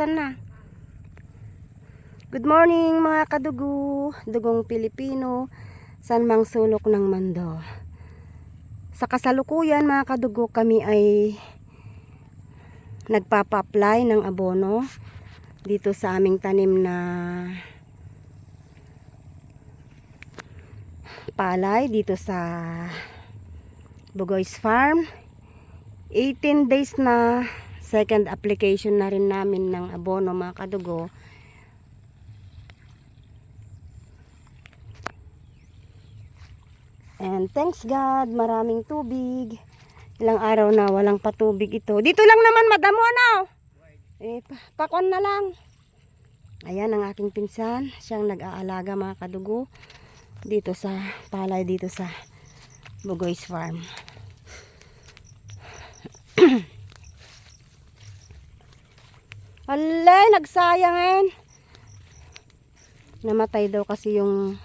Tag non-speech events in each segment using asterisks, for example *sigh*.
Asan na? Good morning mga kadugo, dugong Pilipino, san mang sulok ng mundo. Sa kasalukuyan mga kadugo, kami ay nagpapa-apply ng abono dito sa aming tanim na palay dito sa Bugoy's Farm. 18 days na second application na rin namin ng abono mga kadugo. And thanks God, maraming tubig. Ilang araw na walang patubig ito. Dito lang naman madamo ano. Eh, pa pakon na lang. Ayan ang aking pinsan. Siyang nag-aalaga mga kadugo. Dito sa palay dito sa Bugoy's Farm. *clears throat* Alay, nagsayangin. Namatay daw kasi yung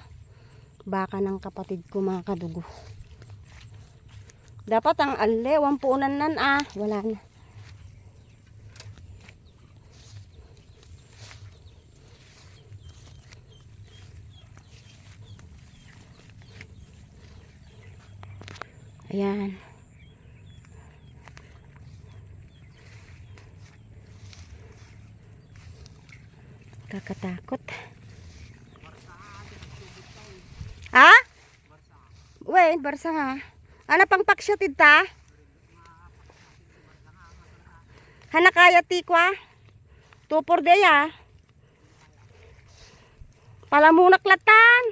baka ng kapatid ko mga kadugo. Dapat ang ale, wampunan nan ah. Wala na. Ayan. Kakatakot. Ha? Wait, barsa nga. Ano pang paksyatid ta? Hana kaya tikwa? Tupor de ya. Palamunak latan.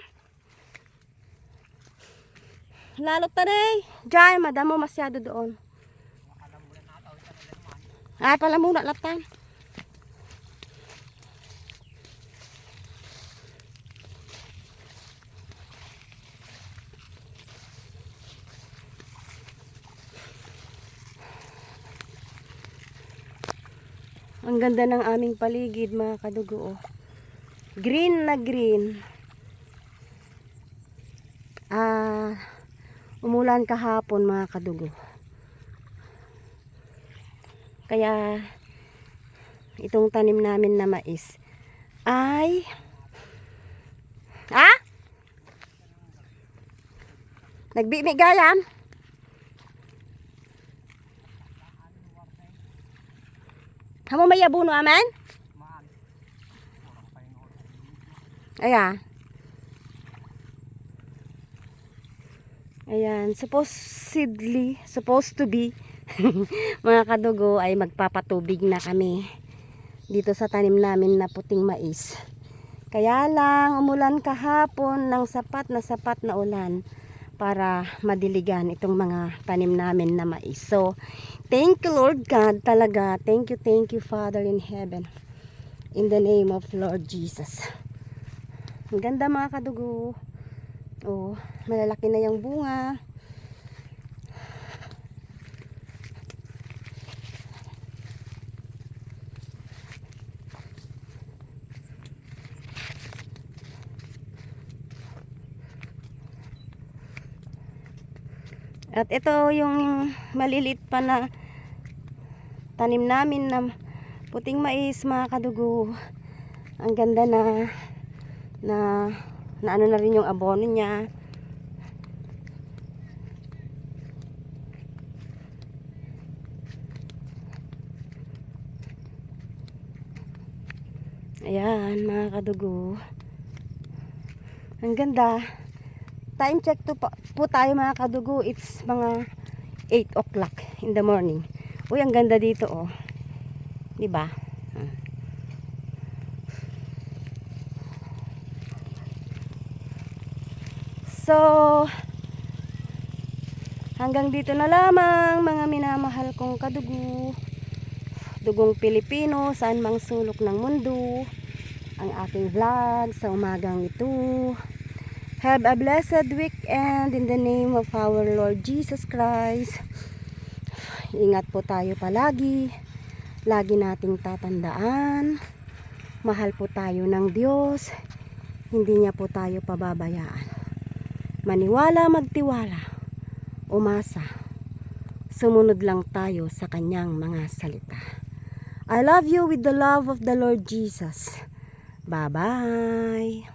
Lalo tanay. Diyan, madamo masyado doon. Ay, palamunak latan. Ang ganda ng aming paligid mga kadugo. oh. Green na green. Ah, umulan kahapon mga kadugo. Kaya itong tanim namin na mais ay Ha? Nagbibigayam? Kamu may abuno aman? Ayan. Ayan, supposedly, supposed to be, *laughs* mga kadugo ay magpapatubig na kami dito sa tanim namin na puting mais. Kaya lang, umulan kahapon ng sapat na sapat na ulan para madiligan itong mga tanim namin na mais. So, thank you Lord God talaga. Thank you, thank you Father in heaven. In the name of Lord Jesus. Ang ganda mga kadugo. Oh, malalaki na yung bunga. At ito yung maliliit pa na tanim namin na puting mais mga kadugo. Ang ganda na na na ano na rin yung abono niya. Ayan mga kadugo. Ang ganda. Time check to po, po tayo mga kadugo. It's mga 8 o'clock in the morning. Uy, ang ganda dito oh. 'Di ba? Ah. So, hanggang dito na lamang mga minamahal kong kadugo. Dugong Pilipino, saan mang sulok ng mundo. Ang aking vlog sa umagang ito. Have a blessed weekend in the name of our Lord Jesus Christ. Ingat po tayo palagi. Lagi nating tatandaan. Mahal po tayo ng Diyos. Hindi niya po tayo pababayaan. Maniwala, magtiwala. Umasa. Sumunod lang tayo sa kanyang mga salita. I love you with the love of the Lord Jesus. Bye-bye.